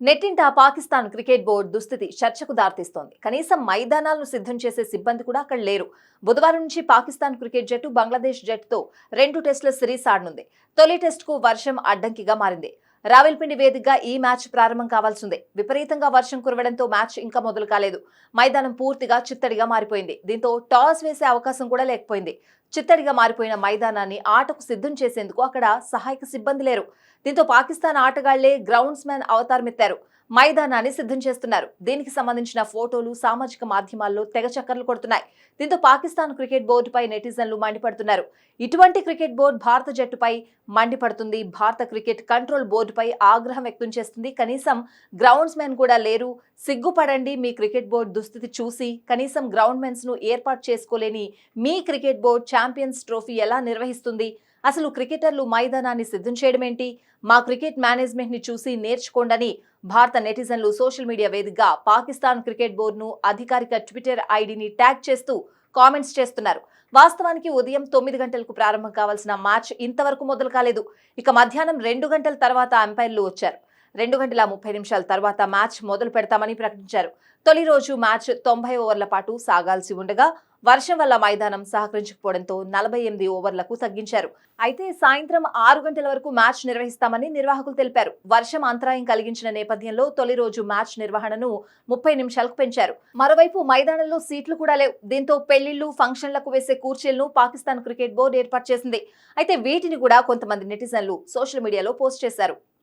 నెట్టింట Pakistan cricket board దుస్థితి చర్చకు దారితీస్తోంది. కనీసం మైదానాలను సిద్ధం చేసే సిబ్బంది కూడా అక్కడ లేరు. బుధవారం నుంచి పాకిస్తాన్ క్రికెట్ జట్టు బంగ్లాదేశ్ జట్టుతో రెండు టెస్టుల సిరీస్ ఆడనుంది. తొలి టెస్టుకు వర్షం అడ్డంకిగా మారింది. రావిల్పిండి వేదికగా ఈ మ్యాచ్ ప్రారంభం కావాల్సిందే. విపరీతంగా వర్షం కురవడంతో మ్యాచ్ ఇంకా మొదలు కాలేదు. మైదానం పూర్తిగా చిత్తడిగా మారిపోయింది. దీంతో టాస్ వేసే అవకాశం కూడా లేకపోయింది. చిత్తడిగా మారిపోయిన మైదానాన్ని ఆటకు సిద్ధం చేసేందుకు అక్కడ సహాయక సిబ్బంది లేరు. దీంతో పాకిస్తాన్ ఆటగాళ్ళే గ్రౌండ్స్ మ్యాన్ అవతారమెత్తారు. మైదానాన్ని సిద్ధం చేస్తున్నారు. దీనికి సంబంధించిన ఫోటోలు సామాజిక మాధ్యమాల్లో తెగ చక్కర్లు కొడుతున్నాయి. దీంతో పాకిస్తాన్ క్రికెట్ బోర్డుపై నెటిజన్లు మండిపడుతున్నారు. ఇటువంటి క్రికెట్ బోర్డు భారత జట్టుపై మండిపడుతుంది. భారత క్రికెట్ కంట్రోల్ బోర్డుపై ఆగ్రహం వ్యక్తం చేస్తుంది. కనీసం గ్రౌండ్స్ మెన్ కూడా లేరు. సిగ్గుపడండి మీ క్రికెట్ బోర్డు దుస్థితి చూసి కనీసం గ్రౌండ్ మెన్స్ను ఏర్పాటు చేసుకోలేని మీ క్రికెట్ బోర్డు ఛాంపియన్స్ ట్రోఫీ ఎలా నిర్వహిస్తుంది? అసలు క్రికెటర్లు మైదానాన్ని సిద్ధం చేయడమేంటి? మా క్రికెట్ మేనేజ్మెంట్ని చూసి నేర్చుకోండని భారత నెటిజన్లు సోషల్ మీడియా వేదికగా పాకిస్తాన్ క్రికెట్ బోర్డును అధికారిక ట్విట్టర్ ఐడిని ట్యాగ్ చేస్తూ కామెంట్స్ చేస్తున్నారు. వాస్తవానికి ఉదయం తొమ్మిది గంటలకు ప్రారంభం కావాల్సిన మ్యాచ్ ఇంతవరకు మొదలు కాలేదు. ఇక మధ్యాహ్నం రెండు గంటల తర్వాత అంపైర్లు వచ్చారు. రెండు గంటల ముప్పై నిమిషాల తర్వాత మ్యాచ్ మొదలు పెడతామని ప్రకటించారు. తొలి రోజు మ్యాచ్ తొంభై ఓవర్ల పాటు సాగాల్సి ఉండగా వర్షం వల్ల మైదానం సహకరించకపోవడంతో నలభై ఎనిమిది ఓవర్లకు తగ్గించారు. అయితే సాయంత్రం ఆరు గంటల వరకు మ్యాచ్ నిర్వహిస్తామని నిర్వాహకులు తెలిపారు. వర్షం అంతరాయం కలిగించిన నేపథ్యంలో తొలి రోజు మ్యాచ్ నిర్వహణను ముప్పై నిమిషాలకు పెంచారు. మరోవైపు మైదానంలో సీట్లు కూడా లేవు. దీంతో పెళ్ళిళ్ళు ఫంక్షన్లకు వేసే కూర్చీలను పాకిస్తాన్ క్రికెట్ బోర్డు ఏర్పాటు చేసింది. అయితే వీటిని కూడా కొంతమంది నెటిజన్లు సోషల్ మీడియాలో పోస్ట్ చేశారు.